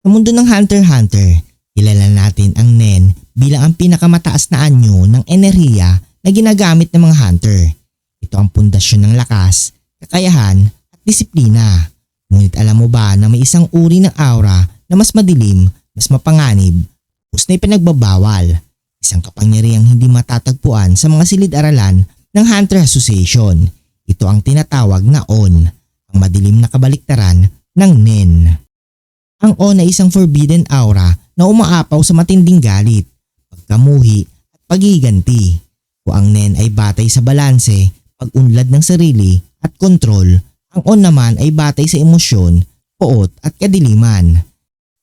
Sa mundo ng Hunter x Hunter, kilala natin ang Nen bilang ang pinakamataas na anyo ng enerhiya na ginagamit ng mga hunter. Ito ang pundasyon ng lakas, kakayahan at disiplina. Ngunit alam mo ba na may isang uri ng aura na mas madilim, mas mapanganib, tapos na ipinagbabawal. Isang kapangyarihang hindi matatagpuan sa mga silid-aralan ng Hunter Association. Ito ang tinatawag na ON, ang madilim na kabaliktaran ng NEN. Ang ON ay isang forbidden aura na umaapaw sa matinding galit, pagkamuhi at pagiganti. Kung ang NEN ay batay sa balanse, pag-unlad ng sarili at kontrol, ang ON naman ay batay sa emosyon, poot at kadiliman.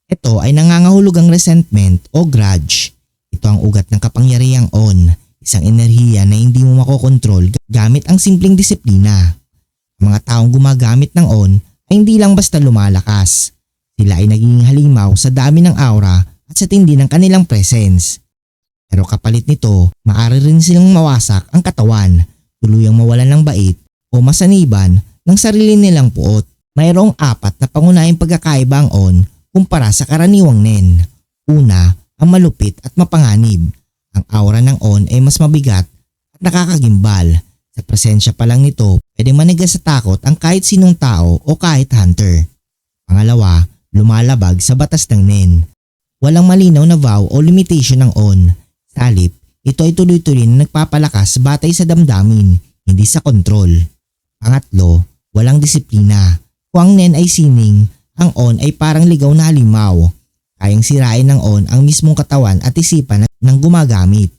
Ito ay nangangahulugang resentment o grudge. Ito ang ugat ng kapangyarihang ON, isang enerhiya na hindi mo makokontrol gamit ang simpleng disiplina. Ang mga taong gumagamit ng ON ay hindi lang basta lumalakas. Sila ay naging halimaw sa dami ng aura at sa tindi ng kanilang presence. Pero kapalit nito, maaari rin silang mawasak ang katawan, tuluyang mawalan ng bait o masaniban ng sarili nilang puot. Mayroong apat na pangunahing pagkakaiba ang ON kumpara sa karaniwang NEN. Una, ang malupit at mapanganib. Ang aura ng ON ay mas mabigat at nakakagimbal. Sa presensya pa lang nito, pwede manigas sa takot ang kahit sinong tao o kahit hunter. Pangalawa, lumalabag sa batas ng NEN. Walang malinaw na vow o limitation ng ON. Sa halip, ito ay tuloy-tuloy na nagpapalakas batay sa damdamin, hindi sa kontrol. Pangatlo, walang disiplina. Kung ang NEN ay sining, ang ON ay parang ligaw na halimaw. Kayang sirain ng ON ang mismong katawan at isipan ng gumagamit.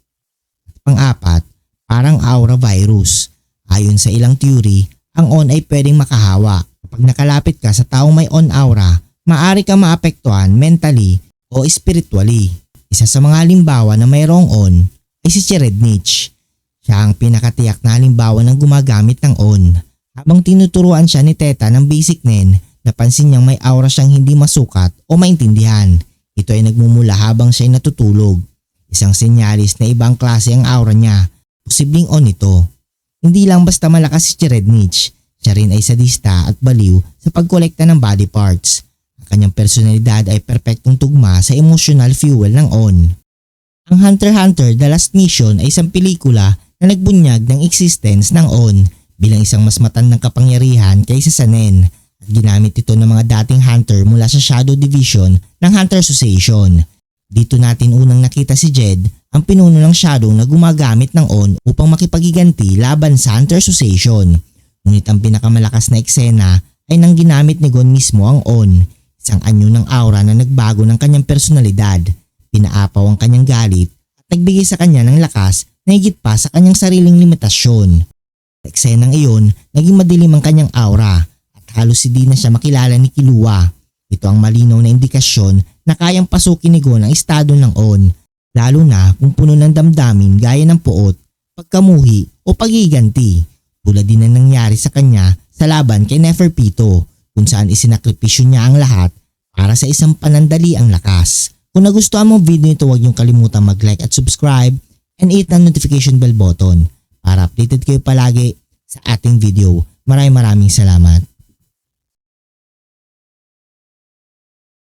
Pang-apat, parang aura virus. Ayon sa ilang theory, ang ON ay pwedeng makahawa. Kapag nakalapit ka sa taong may ON aura, maaari ka maapektuhan mentally o spiritually. Isa sa mga halimbawa na mayroong ON ay si Cherednich. Siya ang pinakatiyak na halimbawa ng gumagamit ng ON. Habang tinuturuan siya ni Teta ng basic nen, napansin niyang may aura siyang hindi masukat o maintindihan. Ito ay nagmumula habang siya ay natutulog. Isang senyalis na ibang klase ang aura niya. Posibleng on ito. Hindi lang basta malakas si Cherednich, siya rin ay sadista at baliw sa pagkolekta ng body parts. Ang kanyang personalidad ay perpektong tugma sa emotional fuel ng On. Ang Hunter x Hunter The Last Mission ay isang pelikula na nagbunyag ng existence ng On bilang isang mas matandang kapangyarihan kaysa sa Nen at ginamit ito ng mga dating hunter mula sa Shadow Division ng Hunter Association. Dito natin unang nakita si Jed, ang pinuno ng Shadow na gumagamit ng On upang makipagiganti laban sa Hunter Association. Ngunit ang pinakamalakas na eksena ay nang ginamit ni Gon mismo ang On, isang anyo ng aura na nagbago ng kanyang personalidad. Pinaapaw ang kanyang galit at nagbigay sa kanya ng lakas na higit pa sa kanyang sariling limitasyon. Sa eksenang iyon, naging madilim ang kanyang aura at halos hindi na siya makilala ni Kilua. Ito ang malinaw na indikasyon na kayang pasukin ni Gon ang estado ng On, lalo na kung puno ng damdamin gaya ng puot, pagkamuhi o pagiganti. Tulad din na nangyari sa kanya sa laban kay Neferpito kung saan isinakripisyo niya ang lahat para sa isang panandali ang lakas. Kung nagustuhan mo video nito huwag niyong kalimutan mag-like at subscribe and hit ang notification bell button para updated kayo palagi sa ating video. Maraming maraming salamat.